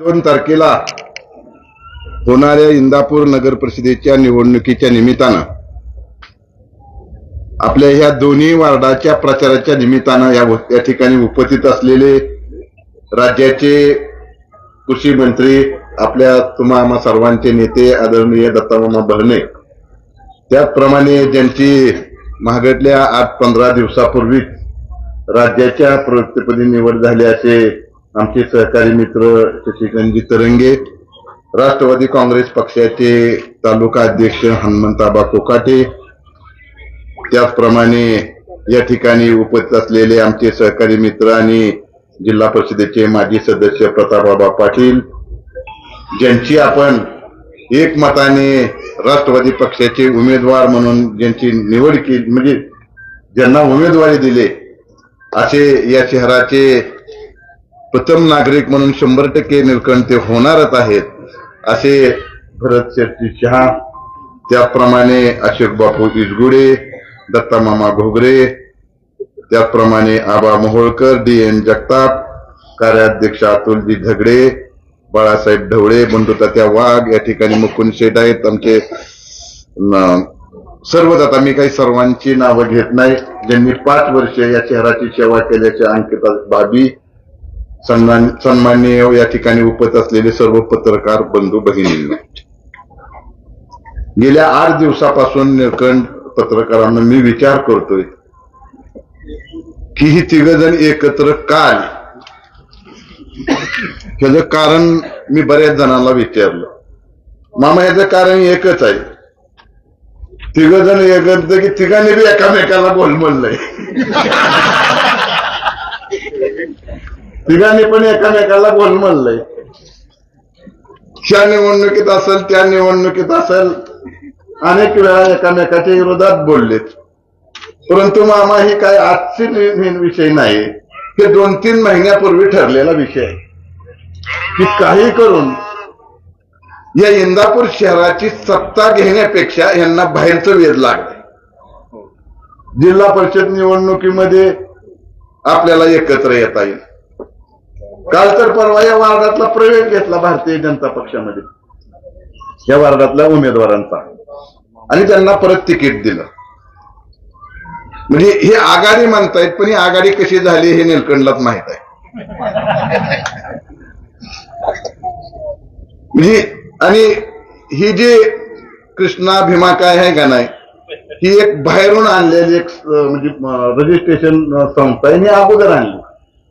दोन तारखेला होणाऱ्या इंदापूर नगर परिषदेच्या निवडणुकीच्या निमित्तानं आपल्या ह्या दोन्ही वार्डाच्या प्रचाराच्या निमित्तानं या या ठिकाणी उपस्थित असलेले राज्याचे कृषी मंत्री आपल्या तुम्हा आम्हा सर्वांचे नेते आदरणीय दत्तामामा भरणे त्याचप्रमाणे ज्यांची महागडल्या आठ पंधरा दिवसापूर्वीच राज्याच्या प्रवृत्तीपदी निवड झाली असे आमचे सहकारी मित्र शशिकांतजी तरंगे राष्ट्रवादी काँग्रेस पक्षाचे तालुका अध्यक्ष हनुमंताबा कोकाटे त्याचप्रमाणे या ठिकाणी उपस्थित असलेले आमचे सहकारी मित्र आणि जिल्हा परिषदेचे माजी सदस्य प्रतापबाबा पाटील ज्यांची आपण एकमताने राष्ट्रवादी पक्षाचे उमेदवार म्हणून ज्यांची निवड केली म्हणजे ज्यांना उमेदवारी दिले असे या शहराचे प्रथम नागरिक म्हणून शंभर टक्के निलकंठ ते होणारच आहेत असे भरत शेट्टी शहा त्याचप्रमाणे अशोक बापू इसगुडे दत्तामामा घोगरे त्याचप्रमाणे आबा मोहोळकर डी एन जगताप कार्याध्यक्ष अतुलजी झगडे बाळासाहेब ढवळे बंधुतात्या वाघ या ठिकाणी मुकुंद शेठ आहेत. आमचे न- सर्वच आता मी काही सर्वांची नावं घेत नाही. ज्यांनी पाच वर्ष या शहराची सेवा केल्याच्या अंकिता बाबी सन्मान सन्माननीय या ठिकाणी उपस्थित असलेले सर्व पत्रकार बंधू भगिनींना गेल्या आठ दिवसापासून निळकंठ पत्रकारांना मी विचार करतोय की ही तिघ जण एकत्र का आली? ह्याचं कारण मी बऱ्याच जणांना विचारलं. मामा ह्याचं कारण एकच आहे. तिघ जण एकत्र की तिघांनी बी एकामेकाला बोलमललंय तिघांनी पण एकामेकाला बोलमललंय ह्या निवडणुकीत असेल त्या निवडणुकीत असेल. अनेक वेळा एकामेकाच्या विरोधात बोललेत. परंतु मामा ही काय आजची विषय नाही. हे दोन तीन महिन्यापूर्वी ठरलेला विषय आहे. की काही करून या इंदापूर शहराची सत्ता घेण्यापेक्षा यांना बाहेरचं वेध लागलंय. जिल्हा परिषद निवडणुकीमध्ये आपल्याला एकत्र येता येईल. काल तर परवा या वार्डातला प्रवेश घेतला भारतीय जनता पक्षामध्ये. या वार्डातल्या उमेदवारांचा. आणि त्यांना परत तिकीट दिलं. म्हणजे हे आघाडी म्हणतायत पण ही आघाडी कशी झाली हे निलकंडलाच माहीत आहे. म्हणजे आणि ही जी कृष्णा भीमा काय आहे का नाही ही एक बाहेरून आणलेली एक म्हणजे रजिस्ट्रेशन संस्था आहे मी अगोदर आणली.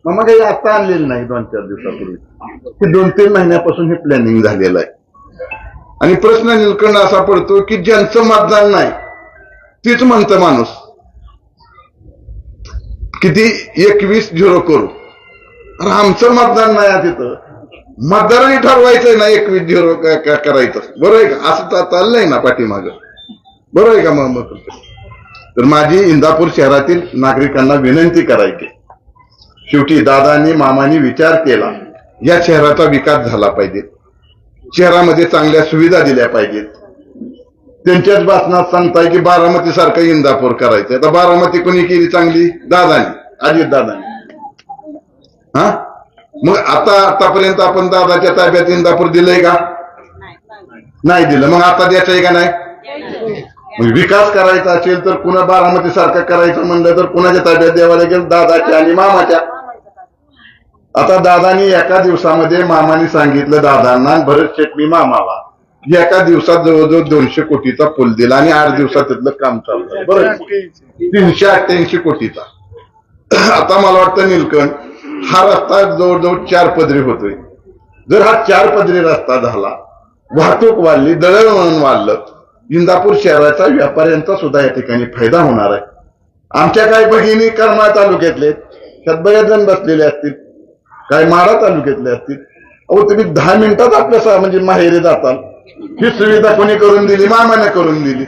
मग मग काही आता आणलेलं नाही दोन चार दिवसापूर्वी. हे दोन तीन महिन्यापासून हे प्लॅनिंग झालेलं आहे. आणि प्रश्न निलकंड असा पडतो की ज्यांचं मतदान नाही तीच म्हणतं माणूस. किती एकवीस झिरो करू. अरे आमचं मतदान नाही आहे तिथं. मतदारांनी ठरवायचंय ना एकवीस झिरो करायचं. बरोबर आहे का? असं तर चाललंय ना पाठीमाग. बरोबर आहे का मग तर माझी इंदापूर शहरातील नागरिकांना विनंती करायची शेवटी दादांनी मामानी विचार केला. या शहराचा विकास झाला पाहिजे. शहरामध्ये चांगल्या सुविधा दिल्या पाहिजेत. त्यांच्याच भाषणात सांगताय की बारामती सारखं इंदापूर करायचं आता बारामती कोणी केली चांगली? दादानी अजित दादानी हा? मग आता आतापर्यंत आपण दादाच्या ताब्यात इंदापूर दिलंय का? नाही दिलं. मग आता द्यायचंय का नाही? विकास करायचा असेल तर पुन्हा बारामती सारखं करायचं म्हणलं तर कुणाच्या ताब्यात द्यावा लागेल? दादाच्या आणि मामाच्या. आता दादानी एका दिवसामध्ये मामाने सांगितलं दादांना भरत शेट्टी मामाला. एका दिवसात जवळजवळ दोनशे कोटीचा पूल दिला आणि आठ दिवसात तिथलं काम चालू बरं. तीनशे अठ्ठ्याऐंशी कोटीचा. आता मला वाटतं निलकंठ हा रस्ता जवळजवळ चार पदरी होतोय. जर हा चार पदरी रस्ता झाला वाहतूक वाढली दळणवळण वाढलं इंदापूर शहराच्या व्यापाऱ्यांचा सुद्धा या ठिकाणी फायदा होणार आहे. आमच्या काही भगिनी करमाळ तालुक्यातले त्यात बऱ्याच जण बसलेले असतील. काय माडा तालुक्यातले असतील. अहो तुम्ही दहा मिनिटात आपल्या म्हणजे माहेरी जाताल. ही सुविधा कोणी करून दिली? मामाने करून दिली.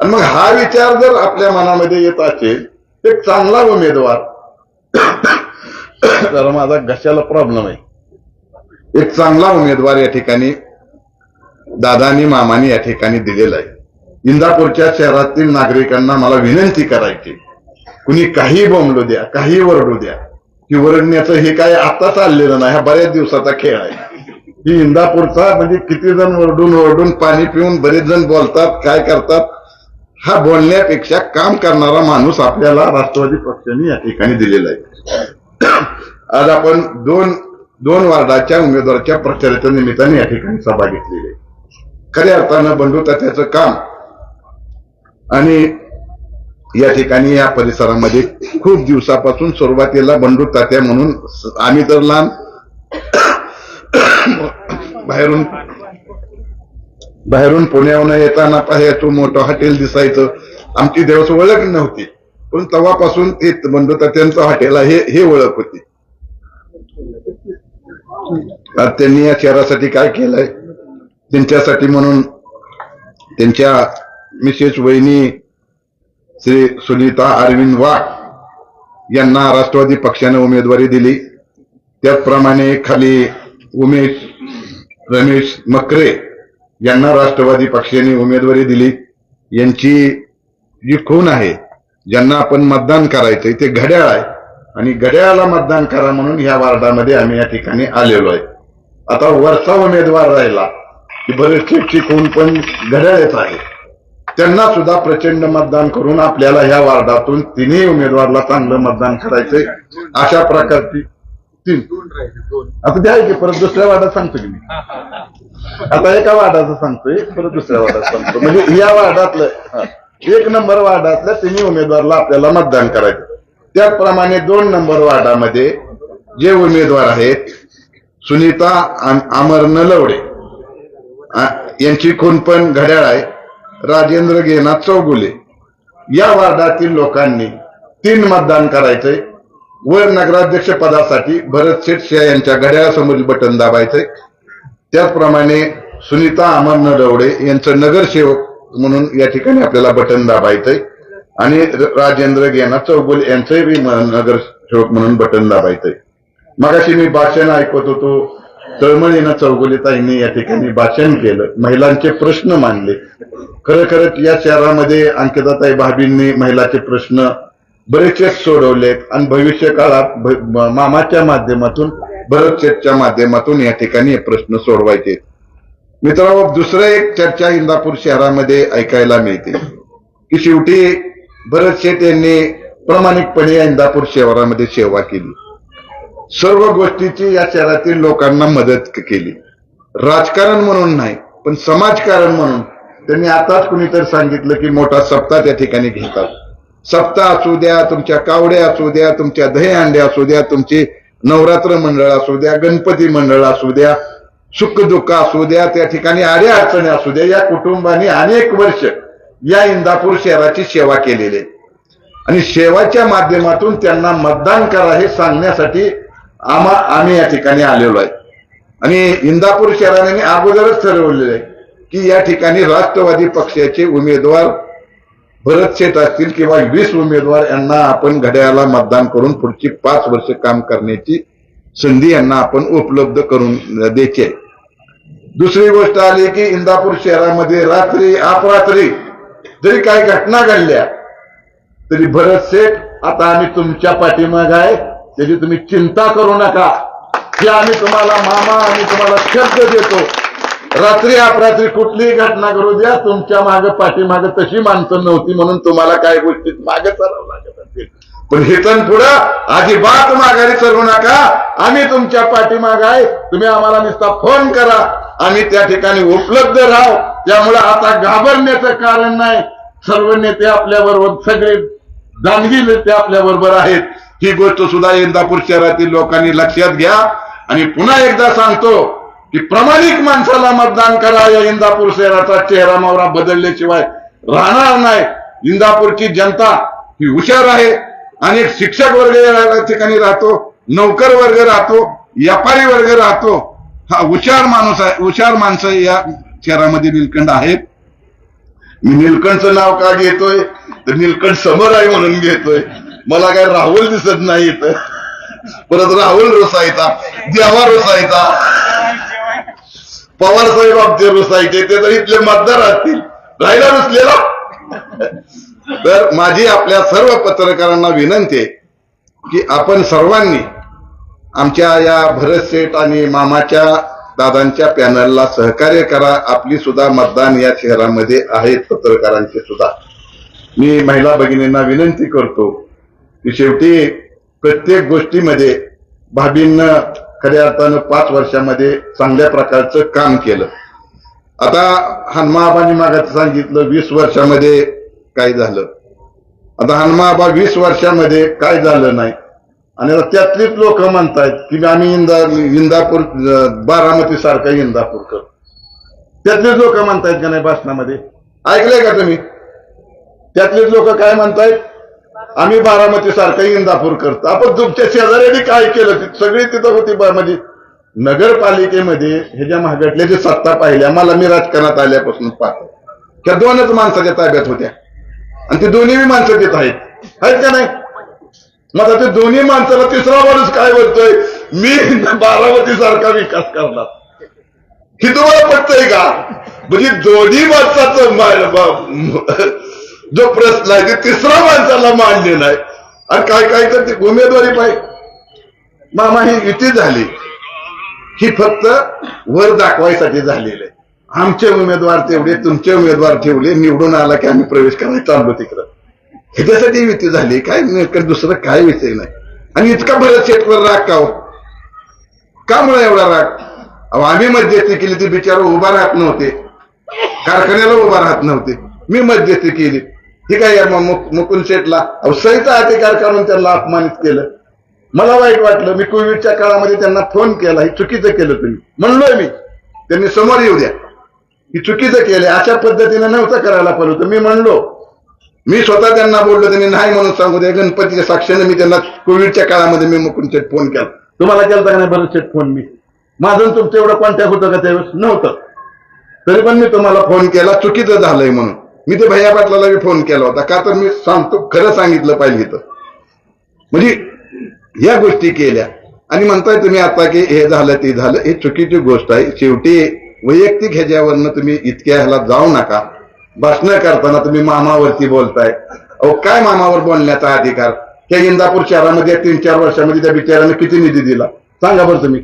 आणि मग हा विचार जर आपल्या मनामध्ये येत असेल एक चांगला उमेदवार. जरा माझा घशाला प्रॉब्लेम आहे. एक चांगला उमेदवार या ठिकाणी दादानी मामानी या ठिकाणी दिलेला आहे. इंदापूरच्या शहरातील नागरिकांना मला विनंती करायची कुणी काही बोंबलो द्या काही वरडू द्या. की हे काय आता चाललेलं नाही हा बऱ्याच दिवसाचा खेळ आहे. ही इंदापूरचा म्हणजे किती जण ओरडून ओरडून पाणी पिऊन बरेच जण बोलतात काय करतात हा बोलण्यापेक्षा काम करणारा माणूस आपल्याला राष्ट्रवादी पक्षाने या ठिकाणी दिलेला आहे. आज आपण दोन दोन वार्डाच्या उमेदवाराच्या प्रचाराच्या निमित्ताने या ठिकाणी सभा घेतलेली आहे. खऱ्या अर्थानं बंडू त्याचं काम आणि या ठिकाणी या परिसरामध्ये खूप दिवसापासून सुरुवातीला बंडू तात्या म्हणून आम्ही तर लहान बाहेरून बाहेरून पुण्याहून येताना पाहायचो मोठं हॉटेल दिसायचं. आमची दिवस ओळख नव्हती पण तेव्हापासून ते बंडू तात्यांचं हॉटेल आहे हे ओळख होती. त्यांनी या शहरासाठी काय केलंय? त्यांच्यासाठी म्हणून त्यांच्या मिसेस वहिनी श्री सुनीता अरविंद वाघ यांना राष्ट्रवादी पक्षाने उमेदवारी दिली. त्याचप्रमाणे खाली उमेश रमेश मकरे यांना राष्ट्रवादी पक्षाने उमेदवारी दिली. यांची जी खून आहे ज्यांना आपण मतदान करायचंय ते घड्याळ आहे. आणि घड्याळाला मतदान करा म्हणून ह्या वार्डामध्ये आम्ही या ठिकाणी आलेलो आहे. आता वरचा उमेदवार राहिला की बरेचसे खून पण घड्याळच आहे. त्यांना सुद्धा प्रचंड मतदान करून आपल्याला ह्या वार्डातून तिन्ही उमेदवारला चांगलं मतदान करायचंय. अशा प्रकारची तीन. आता ते आहे की परत दुसऱ्या वार्डात सांगतो की मी. आता एका वार्डाचं सांगतोय परत दुसऱ्या वार्डात सांगतो. म्हणजे या वार्डातलं एक नंबर वार्डातल्या तिन्ही उमेदवारला आपल्याला मतदान करायचं. त्याचप्रमाणे दोन नंबर वार्डामध्ये जे उमेदवार आहेत सुनीता अमर नलवडे. यांची खून पण घड्याळ आहे. राजेंद्र गेनाथ चौगुले. या वार्डातील लोकांनी तीन मतदान करायचंय. व नगराध्यक्ष पदासाठी भरत शेठशिया यांच्या घड्याळासमोरील बटन दाबायचंय. त्याचप्रमाणे सुनीता अमर नडवडे यांचं नगरसेवक म्हणून या ठिकाणी आपल्याला बटन दाबायचंय. आणि राजेंद्र गेनाथ चौगुले यांचंही नगरसेवक म्हणून बटन दाबायचंय. मगाशी मी भाषण ऐकत होतो तळमळीनं चौगुलीताईंनी या ठिकाणी भाषण केलं. महिलांचे प्रश्न मांडले. खरं खरंच या शहरामध्ये अंकिताताई भाभींनी महिलाचे प्रश्न बरेचसे सोडवलेत आणि भविष्य काळात मामाच्या माध्यमातून भरतशेठच्या माध्यमातून या ठिकाणी हे प्रश्न सोडवायचे. मित्रांनो दुसरं एक चर्चा इंदापूर शहरामध्ये ऐकायला मिळते. की शेवटी भरत शेठ यांनी प्रामाणिकपणे इंदापूर शहरामध्ये सेवा केली. सर्व गोष्टीची या शहरातील लोकांना मदत केली. राजकारण म्हणून नाही पण समाजकारण म्हणून. त्यांनी आताच कुणीतरी सांगितलं की मोठा सप्ताह त्या ठिकाणी घेतात. सप्ताह असू द्या तुमच्या कावड्या असू द्या तुमच्या दही अंडे असू द्या तुमची नवरात्र मंडळ असू द्या गणपती मंडळ असू द्या सुख दुःख असू द्या त्या ठिकाणी आड्या अडचणी असू द्या. या कुटुंबाने अनेक वर्ष या इंदापूर शहराची सेवा केलेली आहे. आणि सेवाच्या माध्यमातून त्यांना मतदान करा हे सांगण्यासाठी आम्हा आम्ही या ठिकाणी आलेलो आहे. आणि इंदापूर शहराने अगोदरच ठरवलेलं आहे की या ठिकाणी राष्ट्रवादी पक्षाचे उमेदवार भरत शेठ असतील किंवा वीस उमेदवार यांना आपण घड्याळाला मतदान करून पुढची पाच वर्ष काम करण्याची संधी यांना आपण उपलब्ध करून द्यायची आहे. दुसरी गोष्ट आली की इंदापूर शहरामध्ये रात्री अपरात्री जरी काही घटना घडल्या तरी भरत शेठ आता आम्ही तुमच्या पाठीमाग आहे. त्याची तुम्ही चिंता करू नका. की आम्ही तुम्हाला मामा आम्ही तुम्हाला शब्द देतो. रात्री अपरात्री कुठलीही घटना करू द्या तुमच्या मागे पाठीमागे तशी माणसं नव्हती म्हणून तुम्हाला काय गोष्टीत मागे चालावं लागत असेल. पण हेतन पुढं अजिबात माघारी चालू नका. आम्ही तुमच्या पाठीमाग आहे. तुम्ही आम्हाला नुसता फोन करा. आम्ही त्या ठिकाणी उपलब्ध राहू. त्यामुळे आता घाबरण्याचं कारण नाही. सर्व नेते आपल्या बरोबर सगळे दानगी नेते आपल्या बरोबर आहेत. ही गोष्ट सुद्धा इंदापूर शहरातील लोकांनी लक्षात घ्या. आणि पुन्हा एकदा सांगतो की प्रामाणिक माणसाला मतदान करा. या इंदापूर शहराचा चेहरा मावरा बदलल्याशिवाय राहणार नाही. इंदापूरची जनता ही हुशार आहे. अनेक शिक्षक वर्ग या ठिकाणी राहतो नौकर वर्ग राहतो व्यापारी वर्ग राहतो. हा हुशार माणूस आहे हुशार माणसं या शहरामध्ये निलकंठ आहेत. मी निलकंठचं नाव का घेतोय? तर निलकंठ समोर आहे म्हणून घेतोय. मला काय राहुल दिसत नाही परत राहुल रुसायचा देवा रुसायचा. पवार साहेब आमचे रुसायचे ते तर इथले मतदार असतील. राहिला रुसलेला? तर माझी आपल्या सर्व पत्रकारांना विनंती आहे की आपण सर्वांनी आमच्या या भरत शेठ आणि मामाच्या दादांच्या पॅनलला सहकार्य करा. आपली सुद्धा मतदान या शहरामध्ये आहेत पत्रकारांचे सुद्धा. मी महिला भगिनींना विनंती करतो शेवटी प्रत्येक गोष्टीमध्ये भाभींनं खऱ्या अर्थानं पाच वर्षामध्ये चांगल्या प्रकारचं काम केलं. आता हनुमाबानी मागात सांगितलं वीस वर्षामध्ये काय झालं? आता हनुमाबा वीस वर्षामध्ये काय झालं नाही? आणि आता त्यातलीच लोक म्हणतायत की आम्ही इंदा इंदापूर बारामती सारखा इंदापूर कर. त्यातलेच लोक म्हणतायत का नाही भाषणामध्ये? ऐकलंय का तुम्ही? त्यातलेच लोक काय म्हणतायत? आम्ही बारामती सारखा इंदापूर करतो. आपण तुमच्या शेजाऱ्यांनी काय केलं? सगळी तिथं होती म्हणजे नगरपालिकेमध्ये ह्याच्या महागटल्या जे सत्ता पाहिल्या मला मी राजकारणात आल्यापासून पाहतो. त्या दोनच माणसाच्या ताब्यात होत्या. आणि ते दोन्ही माणसं तिथं आहेत. आहेत का नाही? मग आता ते दोन्ही माणसाला तिसरा माणूस काय बोलतोय? मी बारामती सारखा विकास करणार. हे तुम्हाला पटतंय का? म्हणजे दोन्ही माणसाचं जो प्रश्न आहे ते तिसरा माणसाला मांडलेला आहे आणि काय काय तर ते उमेदवारी पाहिजे मामा ही युती झाली. ही फक्त वर दाखवायसाठी झालेली आहे. आमचे उमेदवार तेवढे तुमचे उमेदवार ठेवले निवडून आला की आम्ही प्रवेश करायला चाललो तिकडं. ह्याच्यासाठी युती झाली. काय दुसरं काय विषय नाही. आणि इतका बरं शेतकरी राग का हो? का एवढा राग? अहो आम्ही मध्यस्थी केली ती बिचारा उभा राहत नव्हते. कारखान्याला उभा राहत नव्हते. मी मध्यस्थी केली. ठीक आहे या मग मुकुंद शेठला? अहो अधिकार काढून त्यांना अपमानित केलं. मला वाईट वाटलं मी कोविडच्या काळामध्ये त्यांना फोन केला हे चुकीचं केलं तुम्ही. म्हणलोय मी. त्यांनी समोर येऊ द्या. ही चुकीचं केलं अशा पद्धतीने नव्हतं करायला पाहिजे होतं. मी म्हणलो मी स्वतः त्यांना बोललो त्यांनी नाही म्हणून सांगू द्या गणपतीच्या साक्षीने मी त्यांना कोविडच्या काळामध्ये मी मुकुंद शेठ फोन केला. तुम्हाला केला का नाही बरं शेठ फोन मी? माझं तुमचं एवढं कॉन्टॅक्ट होतं का त्यावेळेस? नव्हतं. तरी पण मी तुम्हाला फोन केला चुकीचं झालंय म्हणून. मी ते भैया पाटलाला मी फोन केला होता. का तर मी सांगतो खरं सांगितलं पाहिजे तर. म्हणजे या गोष्टी केल्या. आणि म्हणताय तुम्ही आता की हे झालं ते झालं. हे चुकीची गोष्ट आहे. शेवटी वैयक्तिक ह्याच्यावरनं तुम्ही इतक्या ह्याला जाऊ नका. भाषण करताना तुम्ही मामावरती बोलताय. अहो काय मामावर बोलण्याचा अधिकार? त्या इंदापूर शहरामध्ये तीन चार वर्षामध्ये त्या बिचाराने किती निधी दिला? सांगा बरं तुम्ही.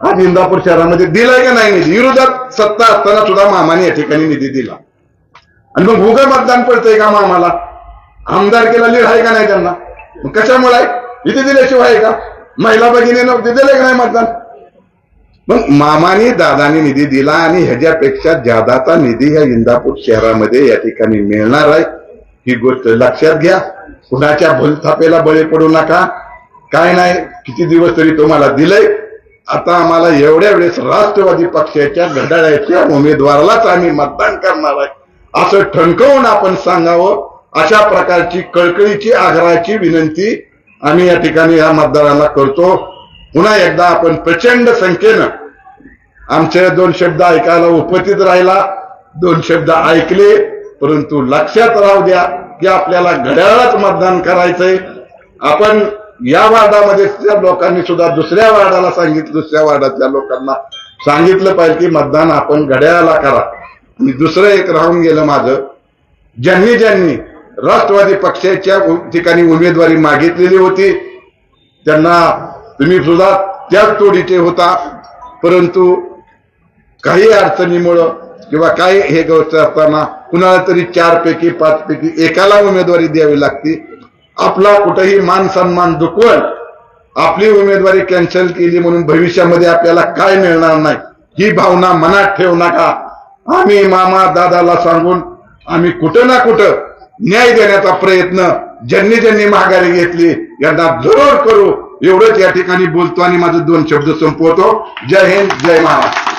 आज इंदापूर शहरामध्ये दिलाय का नाही निधी? विरोधात सत्ता असताना सुद्धा मामाने या ठिकाणी निधी दिला. आणि मग भूग मतदान पडतंय का मामाला आमदार केला लीड आहे का नाही त्यांना? मग कशामुळे आहे? इथे दिल्याशिवाय आहे का? महिला भगिनी नव्हते दिले का नाही मतदान? मग मामाने दादाने निधी दिला आणि ह्याच्यापेक्षा जादाचा निधी ह्या इंदापूर शहरामध्ये या ठिकाणी मिळणार आहे ही गोष्ट लक्षात घ्या. कुणाच्या भूलथापेला बळी पडू नका. काय नाही किती दिवस तरी तुम्हाला दिलंय. आता आम्हाला एवढ्या वेळेस राष्ट्रवादी पक्षाच्या घड्याळ्याच्या उमेदवारालाच आम्ही मतदान करणार आहे. असं ठणकवून आपण सांगावं अशा प्रकारची कळकळीची आग्रहाची विनंती आम्ही या ठिकाणी या मतदाराला करतो. पुन्हा एकदा आपण प्रचंड संख्येनं आमचे दोन शब्द ऐकायला उपस्थित राहिला. दोन शब्द ऐकले परंतु लक्षात राहू द्या की आपल्याला घड्याळाच मतदान करायचंय. आपण या वार्डामध्ये त्या लोकांनी सुद्धा दुसऱ्या वार्डाला सांगितलं दुसऱ्या वार्डातल्या लोकांना सांगितलं पाहिजे की मतदान आपण घड्याळाला करा. दुसरं एक राहून गेलं माझं. ज्यांनी ज्यांनी राष्ट्रवादी पक्षाच्या ठिकाणी उमेदवारी मागितलेली होती त्यांना तुम्ही सुद्धा त्याच तोडीचे होता. परंतु काही अडचणीमुळं किंवा काही हे गोष्ट असताना कुणाला तरी चार पैकी पाच पैकी एकाला उमेदवारी द्यावी लागते. आपला कुठेही मान सन्मान दुखवण आपली उमेदवारी कॅन्सल केली म्हणून भविष्यामध्ये आपल्याला काय मिळणार नाही? ही भावना मनात ठेवू नका. आम्ही मामा दादाला सांगून आम्ही कुठं ना कुठं न्याय देण्याचा प्रयत्न ज्यांनी ज्यांनी माघारी घेतली यांना जरूर करू. एवढंच या ठिकाणी बोलतो आणि माझे दोन शब्द संपवतो. जय हिंद जय महाराष्ट्र.